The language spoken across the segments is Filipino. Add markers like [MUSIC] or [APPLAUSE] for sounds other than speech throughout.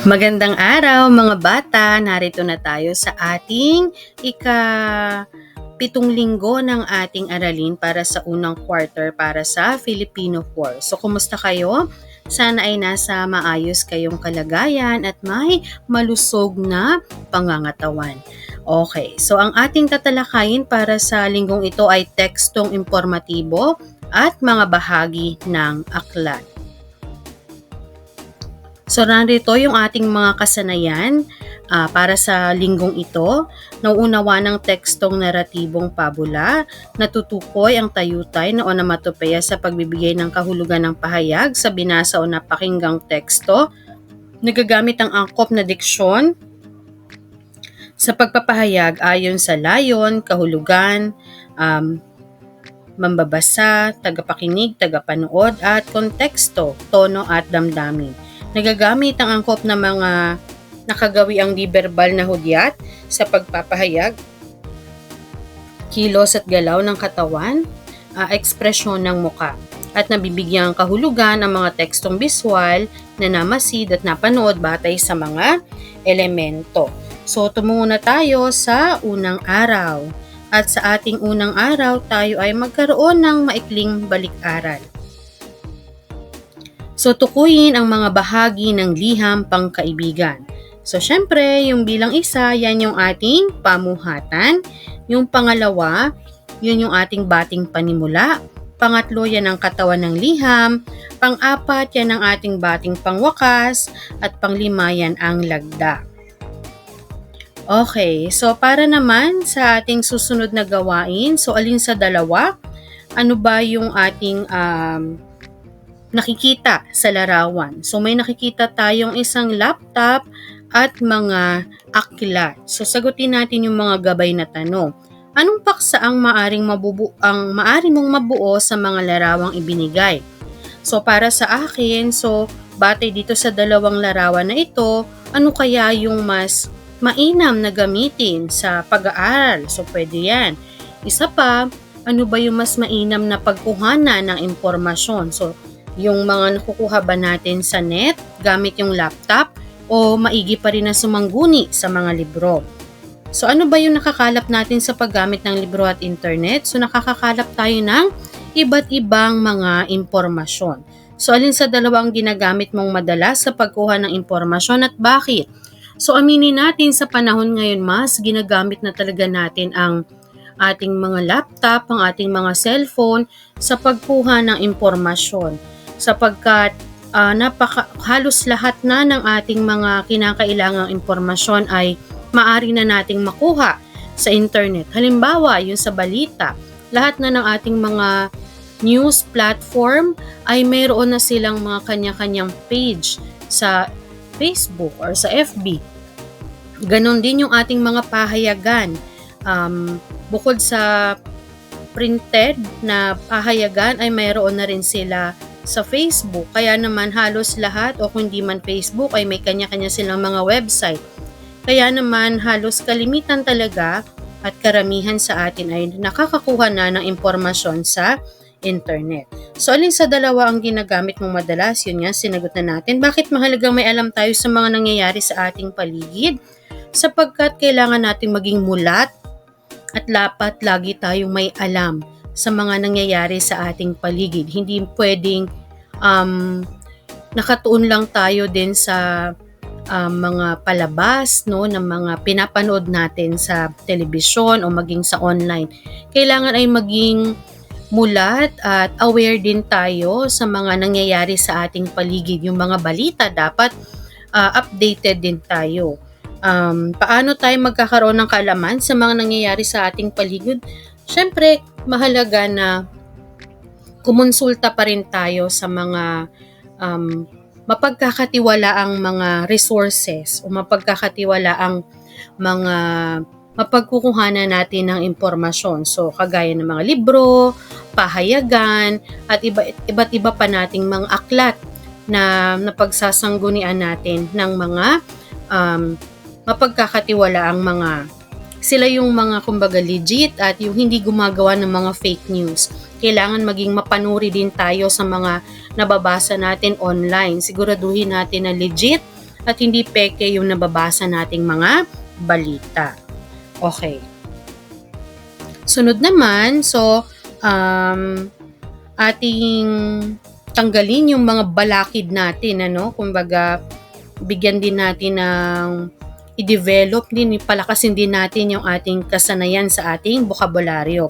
Magandang araw mga bata! Narito na tayo sa ating ika pitong linggo ng ating aralin para sa unang quarter para sa Filipino 4. So, kumusta kayo? Sana ay nasa maayos kayong kalagayan at may malusog na pangangatawan. Okay, so ang ating tatalakayin para sa linggong ito ay tekstong informatibo at mga bahagi ng aklat. So, narito yung ating mga kasanayan uh, para sa linggong ito. Nauunawa ng tekstong naratibong pabula, natutukoy ang tayutay na onomatopeya sa pagbibigay ng kahulugan ng pahayag sa binasa o napakinggang teksto, nagagamit ang angkop na diksyon sa pagpapahayag ayon sa layon, kahulugan, um, mambabasa, tagapakinig, tagapanood at konteksto, tono at damdamin. Nagagamit ang angkop ng mga nakagawi ang di-verbal na hudyat sa pagpapahayag, kilos at galaw ng katawan, uh, ekspresyon ng muka at nabibigyan kahulugan ang mga tekstong biswal na namasid at napanood batay sa mga elemento. So, tumungo na tayo sa unang araw. At sa ating unang araw, tayo ay magkaroon ng maikling balik-aral. So, tukuyin ang mga bahagi ng liham pangkaibigan. So, syempre, yung bilang isa, yan yung ating pamuhatan. Yung pangalawa, yun yung ating bating panimula. Pangatlo, yan ang katawan ng liham. Pang-apat, yan ang ating bating pangwakas. At panglima, yan ang lagda. Okay, so para naman sa ating susunod na gawain, so alin sa dalawa, ano ba yung ating um, nakikita sa larawan. So may nakikita tayong isang laptop at mga aklat. So sagutin natin yung mga gabay na tanong. Anong paksa ang maaring mabubu ang maaari mong mabuo sa mga larawang ibinigay? So para sa akin, so batay dito sa dalawang larawan na ito, ano kaya yung mas mainam na gamitin sa pag-aaral? So pwede yan. Isa pa, ano ba yung mas mainam na pagkuhana ng impormasyon? So yung mga nakukuha ba natin sa net gamit yung laptop o maigi pa rin na sumangguni sa mga libro. So ano ba yung nakakalap natin sa paggamit ng libro at internet? So nakakakalap tayo ng iba't ibang mga impormasyon. So alin sa dalawang ginagamit mong madalas sa pagkuha ng impormasyon at bakit? So aminin natin sa panahon ngayon mas ginagamit na talaga natin ang ating mga laptop, ang ating mga cellphone sa pagkuha ng impormasyon sapagkat uh, napaka, halos lahat na ng ating mga kinakailangang impormasyon ay maari na nating makuha sa internet. Halimbawa, yung sa balita, lahat na ng ating mga news platform ay mayroon na silang mga kanya-kanyang page sa Facebook or sa FB. Ganon din yung ating mga pahayagan. Um, bukod sa printed na pahayagan ay mayroon na rin sila sa Facebook. Kaya naman halos lahat o kung hindi man Facebook ay may kanya-kanya silang mga website. Kaya naman halos kalimitan talaga at karamihan sa atin ay nakakakuha na ng impormasyon sa internet. So, alin sa dalawa ang ginagamit mong madalas? Yun nga, sinagot na natin. Bakit mahalagang may alam tayo sa mga nangyayari sa ating paligid? Sapagkat kailangan nating maging mulat at dapat lagi tayong may alam sa mga nangyayari sa ating paligid. Hindi pwedeng um, nakatuon lang tayo din sa um, mga palabas no ng mga pinapanood natin sa telebisyon o maging sa online. Kailangan ay maging mulat at aware din tayo sa mga nangyayari sa ating paligid. Yung mga balita dapat uh, updated din tayo. Um, paano tayo magkakaroon ng kalaman sa mga nangyayari sa ating paligid? Siyempre, mahalaga na kumonsulta pa rin tayo sa mga um, mapagkakatiwala ang mga resources o mapagkakatiwala ang mga mapagkukuhanan natin ng impormasyon. So, kagaya ng mga libro, pahayagan, at iba, iba't iba pa nating mga aklat na napagsasanggunian natin ng mga um, mapagkakatiwala ang mga sila yung mga kumbaga legit at yung hindi gumagawa ng mga fake news. Kailangan maging mapanuri din tayo sa mga nababasa natin online. Siguraduhin natin na legit at hindi peke yung nababasa nating mga balita. Okay. Sunod naman, so um, ating tanggalin yung mga balakid natin, ano? Kumbaga, bigyan din natin ng i-develop din, palakasin din natin yung ating kasanayan sa ating bokabularyo.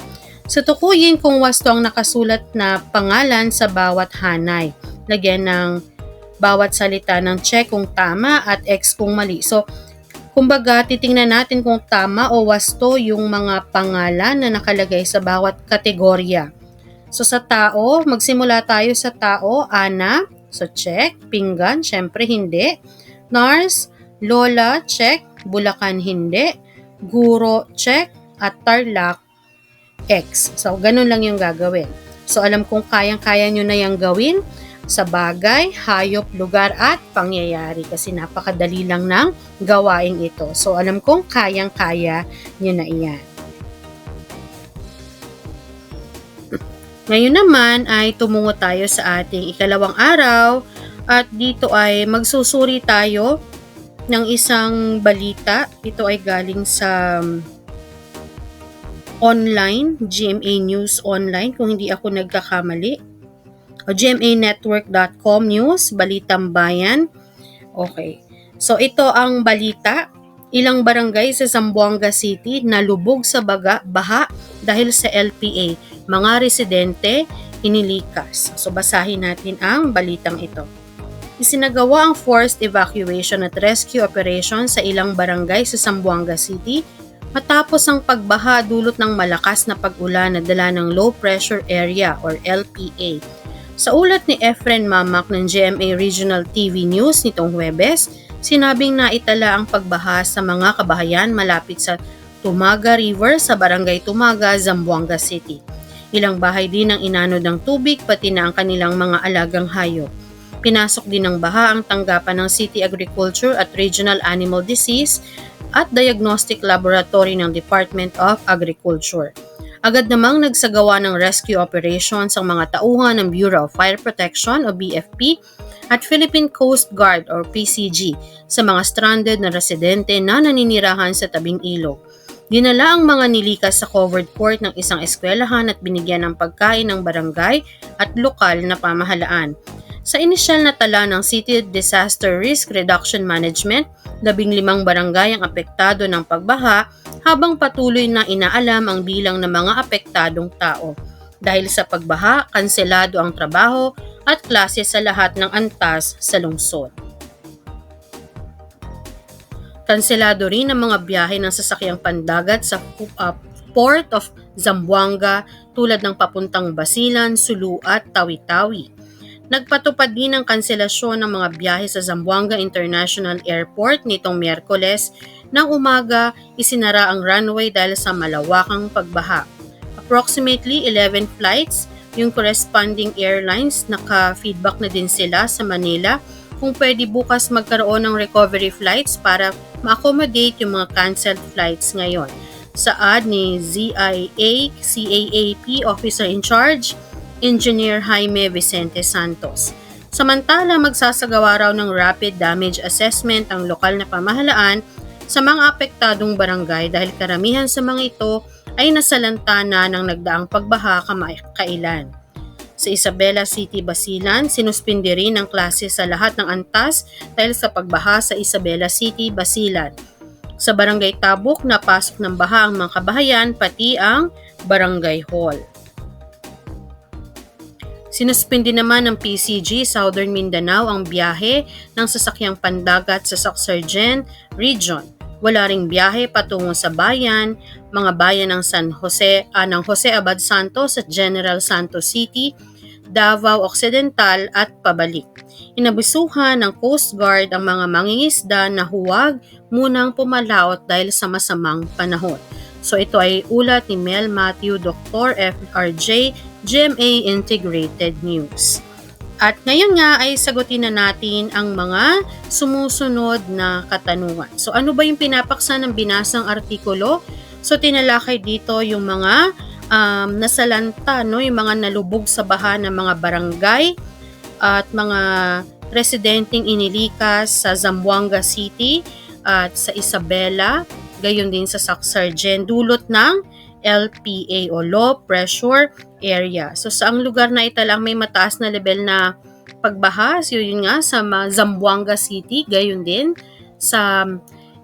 Sa tukuyin kung wasto ang nakasulat na pangalan sa bawat hanay. Lagyan ng bawat salita ng check kung tama at X kung mali. So, Kumbaga, titingnan natin kung tama o wasto yung mga pangalan na nakalagay sa bawat kategorya. So sa tao, magsimula tayo sa tao, Ana, so check, pinggan, syempre hindi. Nars, Lola, check, Bulacan, hindi. Guro, check, at Tarlac, X. So ganun lang yung gagawin. So alam kong kayang-kaya nyo na yung gawin sa bagay, hayop, lugar at pangyayari kasi napakadali lang ng gawain ito. So alam kong kayang-kaya nyo na iyan. Ngayon naman ay tumungo tayo sa ating ikalawang araw at dito ay magsusuri tayo ng isang balita. Ito ay galing sa um, online, GMA News Online kung hindi ako nagkakamali o gmanetwork.com news, Balitang Bayan. Okay. So ito ang balita. Ilang barangay sa Zamboanga City na lubog sa baga, baha dahil sa LPA. Mga residente inilikas. So basahin natin ang balitang ito. Isinagawa ang forced evacuation at rescue operation sa ilang barangay sa Zamboanga City matapos ang pagbaha dulot ng malakas na pag-ulan na dala ng low pressure area or LPA sa ulat ni Efren Mamak ng GMA Regional TV News nitong Huwebes, sinabing naitala ang pagbaha sa mga kabahayan malapit sa Tumaga River sa Barangay Tumaga, Zamboanga City. Ilang bahay din ang inanod ng tubig pati na ang kanilang mga alagang hayop. Pinasok din ng baha ang tanggapan ng City Agriculture at Regional Animal Disease at Diagnostic Laboratory ng Department of Agriculture. Agad namang nagsagawa ng rescue operations ang mga tauhan ng Bureau of Fire Protection o BFP at Philippine Coast Guard or PCG sa mga stranded na residente na naninirahan sa tabing ilog. Dinala ang mga nilikas sa covered port ng isang eskwelahan at binigyan ng pagkain ng barangay at lokal na pamahalaan. Sa inisyal na tala ng City Disaster Risk Reduction Management, labing limang barangay ang apektado ng pagbaha habang patuloy na inaalam ang bilang ng mga apektadong tao. Dahil sa pagbaha, kanselado ang trabaho at klase sa lahat ng antas sa lungsod. Kanselado rin ang mga biyahe ng sasakyang pandagat sa uh, Port of Zamboanga tulad ng papuntang Basilan, Sulu at Tawi-Tawi. Nagpatupad din ng kanselasyon ng mga biyahe sa Zamboanga International Airport nitong Miyerkules nang umaga, isinara ang runway dahil sa malawakang pagbaha. Approximately 11 flights, yung corresponding airlines, naka-feedback na din sila sa Manila kung pwede bukas magkaroon ng recovery flights para ma-accommodate yung mga canceled flights ngayon. Saad ni ZIA CAAP Officer in Charge, Engineer Jaime Vicente Santos. Samantala, magsasagawa raw ng rapid damage assessment ang lokal na pamahalaan sa mga apektadong barangay dahil karamihan sa mga ito ay nasalanta na ng nagdaang pagbaha kamakailan. Sa Isabela City, Basilan, sinuspindi rin ang klase sa lahat ng antas dahil sa pagbaha sa Isabela City, Basilan. Sa Barangay Tabuk, napasok ng baha ang mga kabahayan pati ang Barangay Hall. Sinuspindi naman ng PCG Southern Mindanao ang biyahe ng sasakyang pandagat sa Soxargen Region wala ring biyahe patungo sa bayan, mga bayan ng San Jose, ah, ng Jose Abad Santos at General Santos City, Davao Occidental at pabalik. Inabisuhan ng Coast Guard ang mga mangingisda na huwag munang pumalaot dahil sa masamang panahon. So ito ay ulat ni Mel Matthew, Dr. FRJ, GMA Integrated News. At ngayon nga ay sagutin na natin ang mga sumusunod na katanungan. So ano ba yung pinapaksa ng binasang artikulo? So tinalakay dito yung mga um, nasalanta, no? yung mga nalubog sa baha ng mga barangay at mga residenteng inilikas sa Zamboanga City at sa Isabela, gayon din sa Sacsargen, dulot ng LPA o Low Pressure Area. So sa ang lugar na ito lang may mataas na level na pagbaha, so yun nga sa Zamboanga City, gayon din sa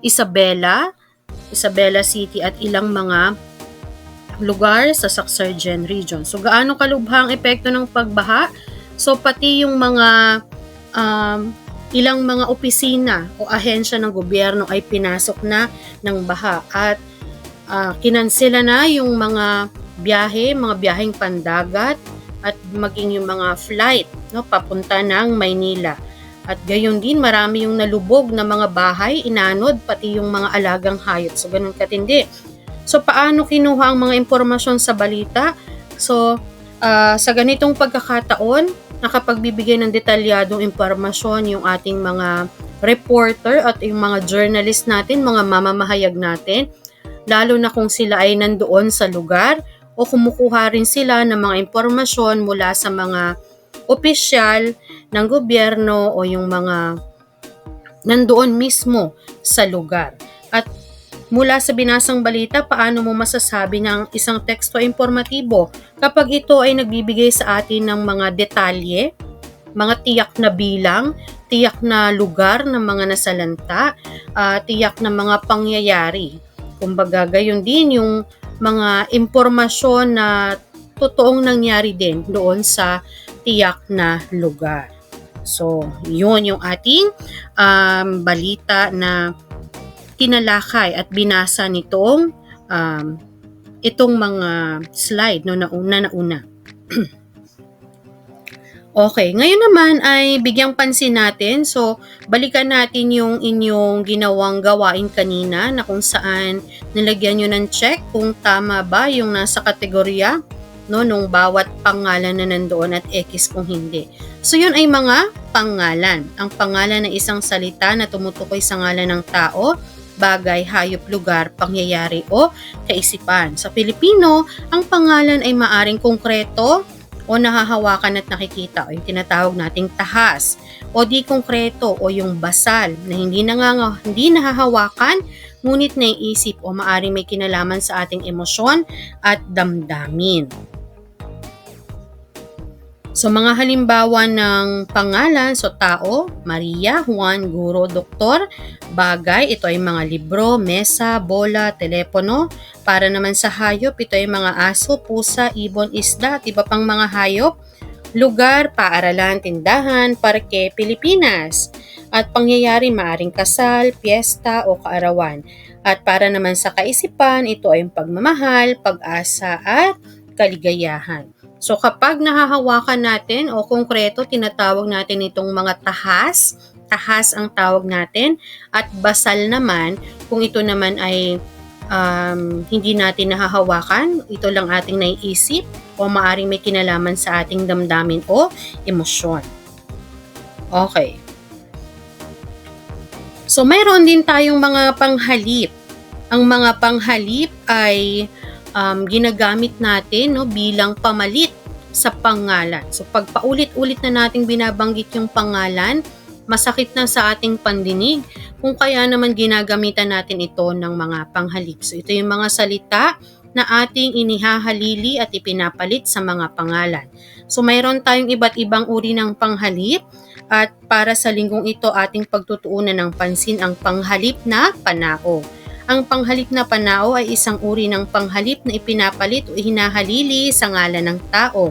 Isabela, Isabela City at ilang mga lugar sa Sacsargen region. So gaano kalubhang epekto ng pagbaha? So pati yung mga um, ilang mga opisina o ahensya ng gobyerno ay pinasok na ng baha at uh, kinansela na yung mga biyahe, mga biyaheng pandagat at maging yung mga flight no, papunta ng Maynila. At gayon din, marami yung nalubog na mga bahay, inanod, pati yung mga alagang hayop. So, ganun katindi. So, paano kinuha ang mga impormasyon sa balita? So, uh, sa ganitong pagkakataon, nakapagbibigay ng detalyadong impormasyon yung ating mga reporter at yung mga journalist natin, mga mamamahayag natin lalo na kung sila ay nandoon sa lugar o kumukuha rin sila ng mga impormasyon mula sa mga opisyal ng gobyerno o yung mga nandoon mismo sa lugar. At mula sa binasang balita, paano mo masasabi ng isang teksto informatibo kapag ito ay nagbibigay sa atin ng mga detalye, mga tiyak na bilang, tiyak na lugar ng mga nasalanta, uh, tiyak na mga pangyayari. Kumbaga, gayon din yung mga impormasyon na totoong nangyari din doon sa tiyak na lugar. So, yun yung ating um, balita na tinalakay at binasa nitong um, itong mga slide no nauna na una. [CLEARS THROAT] Okay, ngayon naman ay bigyang pansin natin. So, balikan natin yung inyong ginawang gawain kanina na kung saan nilagyan nyo ng check kung tama ba yung nasa kategorya no, nung bawat pangalan na nandoon at X kung hindi. So, yun ay mga pangalan. Ang pangalan ng isang salita na tumutukoy sa ngalan ng tao, bagay, hayop, lugar, pangyayari o kaisipan. Sa Pilipino, ang pangalan ay maaring konkreto, o nahahawakan at nakikita o yung tinatawag nating tahas o di konkreto o yung basal na hindi, nanganga, hindi nahahawakan ngunit naiisip o maaring may kinalaman sa ating emosyon at damdamin. So mga halimbawa ng pangalan, so tao, Maria, Juan, guro, doktor, bagay, ito ay mga libro, mesa, bola, telepono. Para naman sa hayop, ito ay mga aso, pusa, ibon, isda at iba pang mga hayop. Lugar, paaralan, tindahan, parke, Pilipinas. At pangyayari, maaring kasal, piyesta o kaarawan. At para naman sa kaisipan, ito ay pagmamahal, pag-asa at kaligayahan. So kapag nahahawakan natin o konkreto, tinatawag natin itong mga tahas. Tahas ang tawag natin. At basal naman, kung ito naman ay um, hindi natin nahahawakan, ito lang ating naiisip o maaring may kinalaman sa ating damdamin o emosyon. Okay. So mayroon din tayong mga panghalip. Ang mga panghalip ay um, ginagamit natin no, bilang pamalit sa pangalan. So pag paulit-ulit na nating binabanggit yung pangalan, masakit na sa ating pandinig kung kaya naman ginagamitan natin ito ng mga panghalip. So ito yung mga salita na ating inihahalili at ipinapalit sa mga pangalan. So mayroon tayong iba't ibang uri ng panghalip at para sa linggong ito ating pagtutuunan ng pansin ang panghalip na panao. Ang panghalip na panao ay isang uri ng panghalip na ipinapalit o hinahalili sa ngalan ng tao.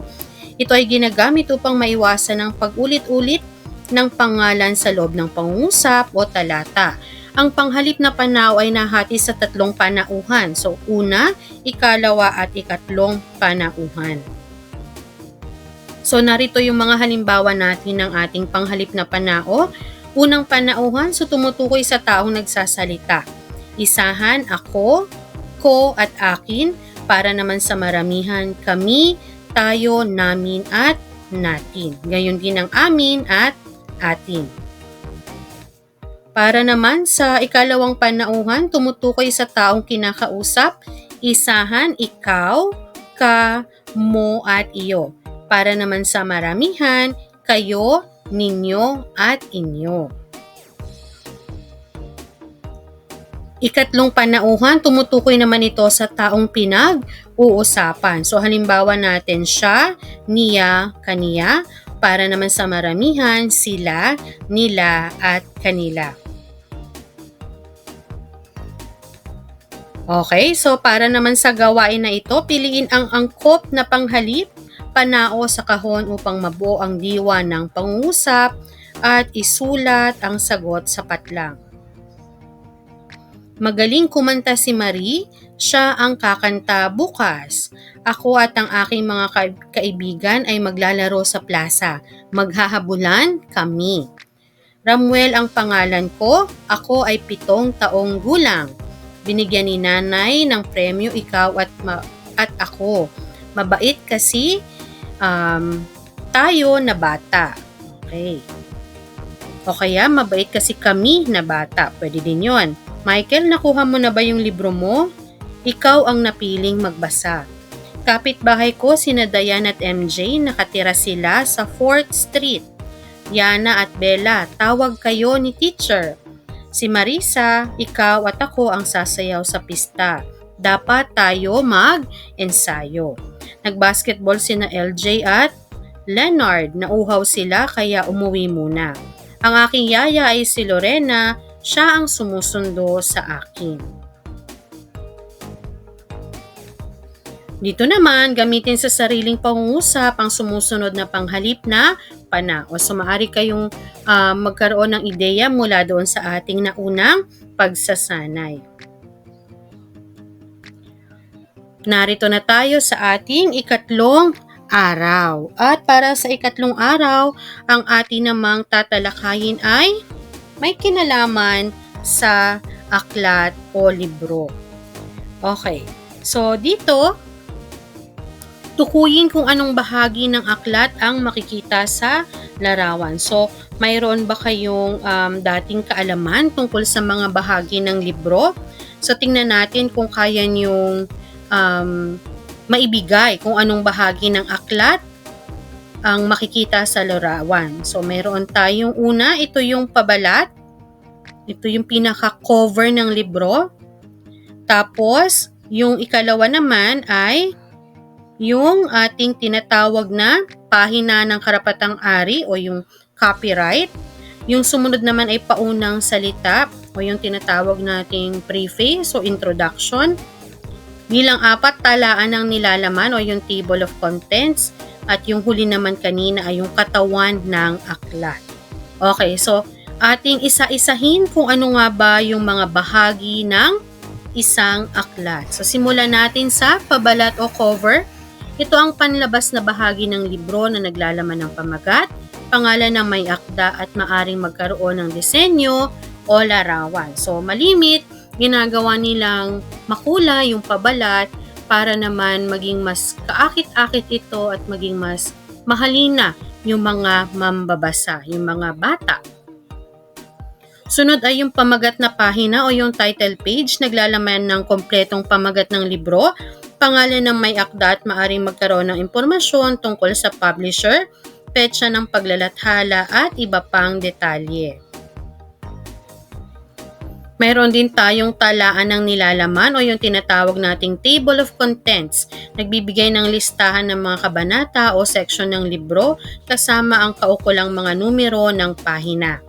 Ito ay ginagamit upang maiwasan ang pag-ulit-ulit ng pangalan sa loob ng pangungusap o talata. Ang panghalip na panao ay nahati sa tatlong panauhan. So, una, ikalawa at ikatlong panauhan. So, narito yung mga halimbawa natin ng ating panghalip na panao. Unang panauhan, so tumutukoy sa taong nagsasalita. Isahan ako, ko at akin para naman sa maramihan kami, tayo, namin at natin. Gayon din ang amin at atin. Para naman sa ikalawang panauhan, tumutukoy sa taong kinakausap, isahan ikaw, ka, mo at iyo. Para naman sa maramihan, kayo, ninyo, at inyo. Ikatlong panauhan, tumutukoy naman ito sa taong pinag-uusapan. So halimbawa natin siya, niya, kaniya, para naman sa maramihan, sila, nila, at kanila. Okay, so para naman sa gawain na ito, piliin ang angkop na panghalip, panao sa kahon upang mabuo ang diwa ng pangusap at isulat ang sagot sa patlang. Magaling kumanta si Marie, siya ang kakanta bukas. Ako at ang aking mga ka- kaibigan ay maglalaro sa plaza. Maghahabulan kami. Ramuel ang pangalan ko, ako ay pitong taong gulang. Binigyan ni nanay ng premyo ikaw at, ma- at ako. Mabait kasi um, tayo na bata. Okay. O kaya mabait kasi kami na bata. Pwede din yon. Michael, nakuha mo na ba yung libro mo? Ikaw ang napiling magbasa. Kapitbahay ko sina Diane at MJ, nakatira sila sa 4th Street. Yana at Bella, tawag kayo ni teacher. Si Marisa, ikaw at ako ang sasayaw sa pista. Dapat tayo mag-ensayo. Nagbasketball sina LJ at Leonard. Nauhaw sila kaya umuwi muna. Ang aking yaya ay si Lorena, siya ang sumusundo sa akin. Dito naman, gamitin sa sariling pangungusap ang sumusunod na panghalip na pana. O so maaari kayong uh, magkaroon ng ideya mula doon sa ating naunang pagsasanay. Narito na tayo sa ating ikatlong araw. At para sa ikatlong araw, ang ating namang tatalakayin ay may kinalaman sa aklat o libro. Okay. So, dito, tukuyin kung anong bahagi ng aklat ang makikita sa larawan. So, mayroon ba kayong um, dating kaalaman tungkol sa mga bahagi ng libro? So, tingnan natin kung kaya niyong um, maibigay kung anong bahagi ng aklat ang makikita sa larawan. So, meron tayong una, ito yung pabalat. Ito yung pinaka-cover ng libro. Tapos, yung ikalawa naman ay yung ating tinatawag na pahina ng karapatang ari o yung copyright. Yung sumunod naman ay paunang salita o yung tinatawag nating preface o introduction. Bilang apat, talaan ng nilalaman o yung table of contents. At yung huli naman kanina ay yung katawan ng aklat. Okay, so ating isa-isahin kung ano nga ba yung mga bahagi ng isang aklat. So simulan natin sa pabalat o cover. Ito ang panlabas na bahagi ng libro na naglalaman ng pamagat, pangalan ng may akda at maaring magkaroon ng disenyo o larawan. So malimit, ginagawa nilang makulay yung pabalat para naman maging mas kaakit-akit ito at maging mas mahalina yung mga mambabasa, yung mga bata. Sunod ay yung pamagat na pahina o yung title page, naglalaman ng kompletong pamagat ng libro, pangalan ng may akda at maaring magkaroon ng impormasyon tungkol sa publisher, petsa ng paglalathala at iba pang detalye. Mayroon din tayong talaan ng nilalaman o yung tinatawag nating table of contents. Nagbibigay ng listahan ng mga kabanata o section ng libro kasama ang kaukulang mga numero ng pahina.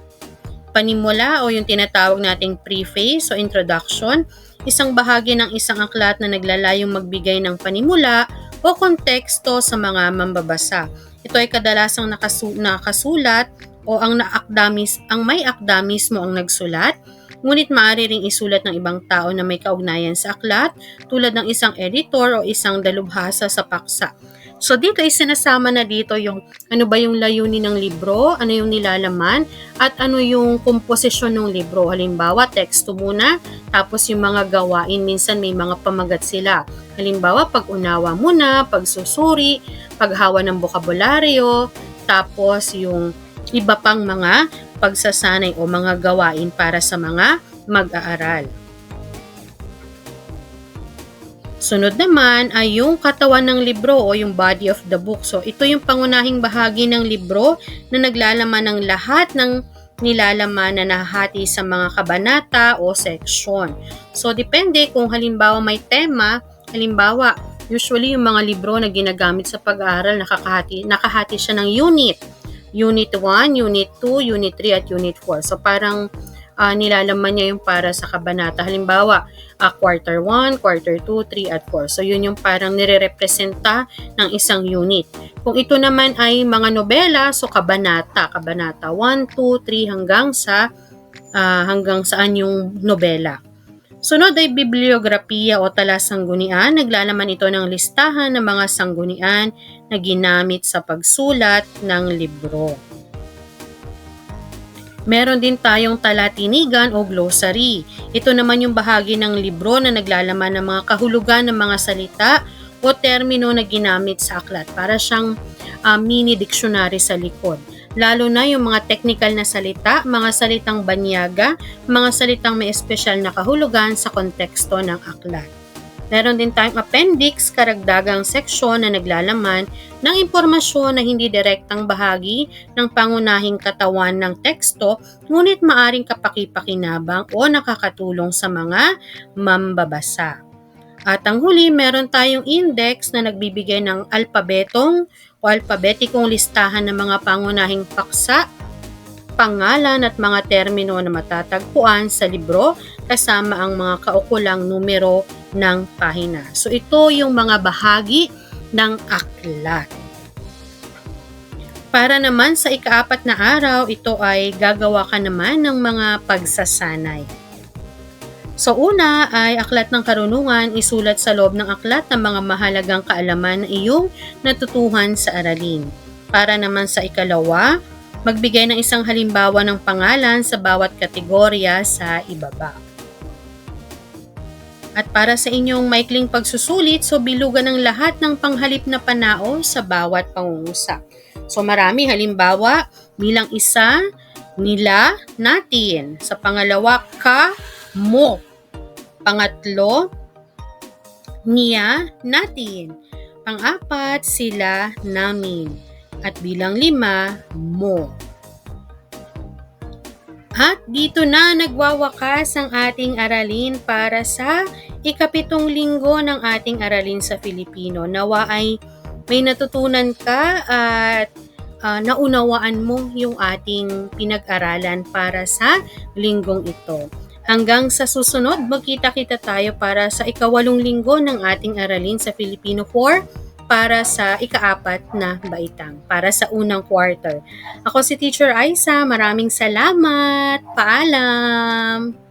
Panimula o yung tinatawag nating preface o introduction, isang bahagi ng isang aklat na naglalayong magbigay ng panimula o konteksto sa mga mambabasa. Ito ay kadalasang nakasu- nakasulat o ang naakdamis ang may akda mismo ang nagsulat ngunit maaari ring isulat ng ibang tao na may kaugnayan sa aklat tulad ng isang editor o isang dalubhasa sa paksa. So dito ay sinasama na dito yung ano ba yung layunin ng libro, ano yung nilalaman, at ano yung komposisyon ng libro. Halimbawa, teksto muna, tapos yung mga gawain, minsan may mga pamagat sila. Halimbawa, pag-unawa muna, pagsusuri, paghawa ng bokabularyo, tapos yung iba pang mga pagsasanay o mga gawain para sa mga mag-aaral. Sunod naman ay yung katawan ng libro o yung body of the book. So, ito yung pangunahing bahagi ng libro na naglalaman ng lahat ng nilalaman na nahati sa mga kabanata o section. So, depende kung halimbawa may tema, halimbawa, usually yung mga libro na ginagamit sa pag-aaral, nakakahati, nakahati siya ng unit. Unit 1, Unit 2, Unit 3, at Unit 4. So, parang uh, nilalaman niya yung para sa kabanata. Halimbawa, uh, quarter 1, quarter 2, 3, at 4. So, yun yung parang nire-representa ng isang unit. Kung ito naman ay mga nobela, so kabanata. Kabanata 1, 2, 3 hanggang sa uh, hanggang saan yung nobela. Sunod ay bibliografiya o talasanggunian. Naglalaman ito ng listahan ng mga sanggunian na ginamit sa pagsulat ng libro. Meron din tayong talatinigan o glossary. Ito naman yung bahagi ng libro na naglalaman ng mga kahulugan ng mga salita o termino na ginamit sa aklat para siyang uh, mini dictionary sa likod. Lalo na yung mga technical na salita, mga salitang banyaga, mga salitang may espesyal na kahulugan sa konteksto ng aklat. Meron din tayong appendix, karagdagang seksyon na naglalaman ng impormasyon na hindi direktang bahagi ng pangunahing katawan ng teksto, ngunit maaring kapaki-pakinabang o nakakatulong sa mga mambabasa. At ang huli, meron tayong index na nagbibigay ng alpabetong o alpabetikong listahan ng mga pangunahing paksa pangalan at mga termino na matatagpuan sa libro kasama ang mga kaukulang numero ng pahina. So ito yung mga bahagi ng aklat. Para naman sa ikaapat na araw, ito ay gagawa ka naman ng mga pagsasanay. So una ay aklat ng karunungan, isulat sa loob ng aklat ng mga mahalagang kaalaman na iyong natutuhan sa aralin. Para naman sa ikalawa, Magbigay ng isang halimbawa ng pangalan sa bawat kategorya sa ibaba. At para sa inyong maikling pagsusulit, so bilugan ng lahat ng panghalip na panao sa bawat pangungusap. So marami halimbawa, bilang isa, nila, natin. Sa pangalawa, ka, mo. Pangatlo, niya, natin. Pang-apat, sila, namin at bilang lima, mo. At dito na nagwawakas ang ating aralin para sa ikapitong linggo ng ating aralin sa Filipino. Nawa ay may natutunan ka at uh, naunawaan mo yung ating pinag-aralan para sa linggong ito. Hanggang sa susunod, magkita-kita tayo para sa ikawalong linggo ng ating aralin sa Filipino 4 para sa ikaapat na baitang, para sa unang quarter. Ako si Teacher Aisa, maraming salamat. Paalam!